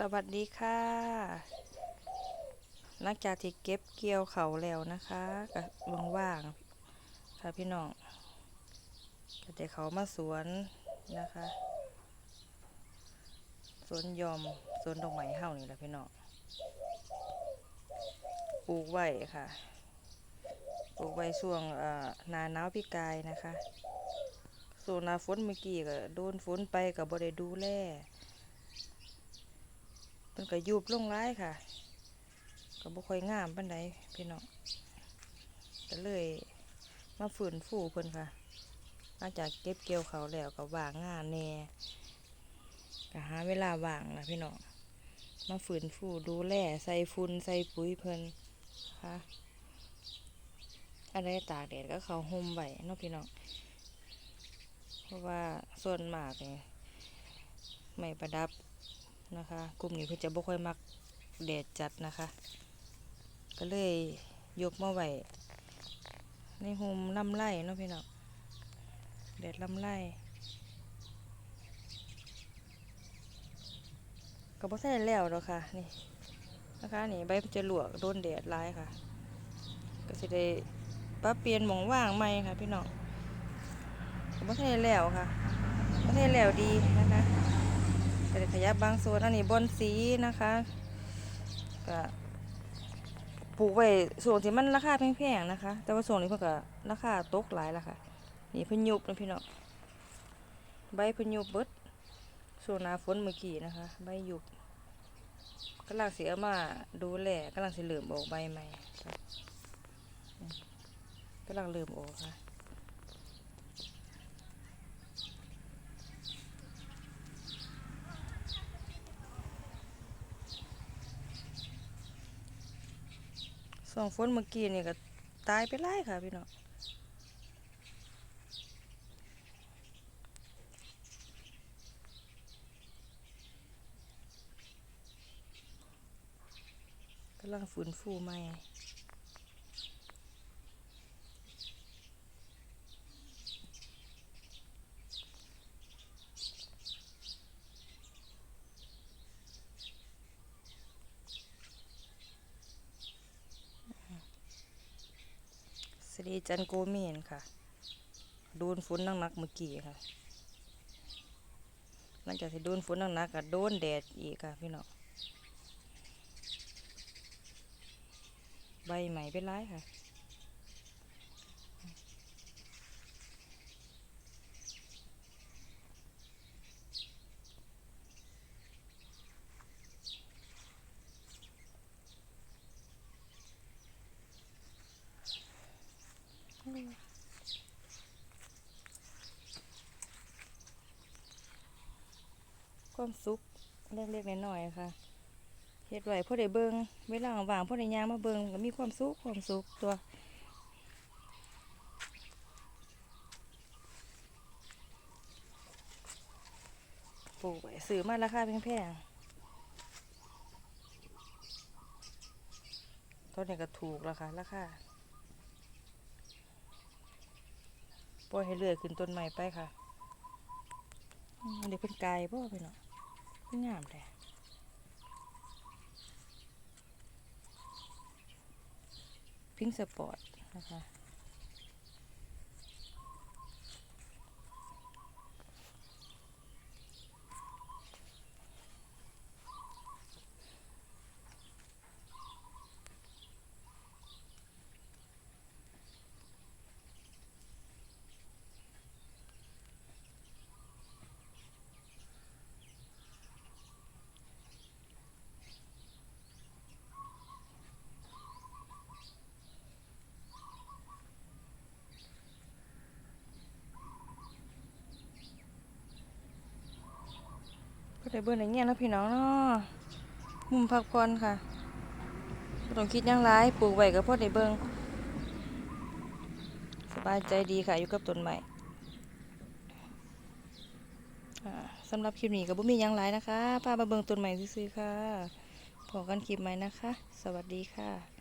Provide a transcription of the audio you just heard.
สวัสดีค่ะหลังจากที่เก็บเกี่ยวเขาแล้วนะคะก็ว่างๆค่ะพี่น้องก็จะเขามาสวนนะคะ สวนยอมสวนดอกไม้เฮานี่แหละพี่น้องปลูกไว้ค่ะปลูกไว้ช่วงนาหนาวพี่กายนะคะส่วนนาฝนเมื่อกี้ก็โดนฝนไปก็บ่ได้ดูแล มันก็ยุบลงร้ายค่ะ ก็บ่ค่อยงามปานใดพี่น้องก็เลยมาฝืนฟูเพิ่นค่ะหลังจากเก็บเกี่ยวเขาแล้วก็ว่างงานแน่ก็หาเวลาว่างนะพี่น้องมาฝืนฟูดูแลใส่ฝุ่นใส่ปุ๋ยเพิ่นค่ะอะไรตากแดดก็เขาห่มไว้นาะพี่น้องเพราะว่าส่วนมากเนี่ยไม่ประดับ นะคะกลุ่มนี้เพื่อจะบ่ค่อยมักแดดจัดนะคะ ก็เลยยกมาไว้ในโฮมลำไร่เนาะพี่น้องแดดลำไร่ก็บ่ใช่แล้วหรอกค่ะนี่นะคะนี่ใบจะหลวกโดนแดดร้ายค่ะ ก็สิได้ปรับเปลี่ยนหมองว่างใหม่ค่ะ พี่น้องก็บ่ใช่แล้วค่ะบ่ใช่แล้วดีนะคะ ก็ได้ขยับบางส่วนอันนี้บนสีนะคะก็ปลูกไว้ส่วนที่มันราคาแพงๆนะคะ แต่ว่าส่วนนี้เพิ่นก็ราคาตกหลายล้วค่ะ นี่เพิ่นยุบนะพี่น้องใบเพิ่นยุบเบิดส่วนหน้าฝนเมื่อกี้นะคะ ใบยุบกำลังเสิเอามาดูแลกำลังสิเริ่มออกใบใหม่ค่ะอืมกำลังเริ่มออกค่ะ ส่องฝนเมื่อกี้นี่ก็ตายไปไล่ค่ะพี่น้องกำลังฝืนฟูใหม่ สรีจันโกเมนค่ะ โดนฝนนั่งนักเมื่อกี้ค่ะหลังจากที่โดนฝนนั่งนักก็โดนแดดอีกค่ะพี่น้องใบใหม่เป็นไรค่ะ ความสุขเล็กๆน้อยๆค่ะเฮ็ดไว้พ่อได้เบิงเวลาว่างพ่อได้ยางมาเบิงก็มีความสุขความสุขตัวปลูกไว้ซื้อมาราคาแพงๆตอนนี้ก็ถูกแล้วค่ะราคาปล่อยให้เลื่อยขึ้นต้นใหม่ไปค่ะอืมอันนี้เป็นไก่พ่อไปเนาะ งามเลยพิงสปอร์ตนะคะ ก็ได้เบิ่งอย่างเงี้ยนะพี่น้องเนาะมุมพักผ่อนค่ะบ่ต้องคิดยังหลายปลูกไว้ก็พอได้เบิ่งสบายใจดีค่ะอยู่กับต้นไม้อ่สำหรับคลิปนี้ก็บ่มียังหลายนะคะพามาเบิ่งต้นไม้ซื่อค่ะพบกันคลิปใหม่นะคะ สวัสดีค่ะ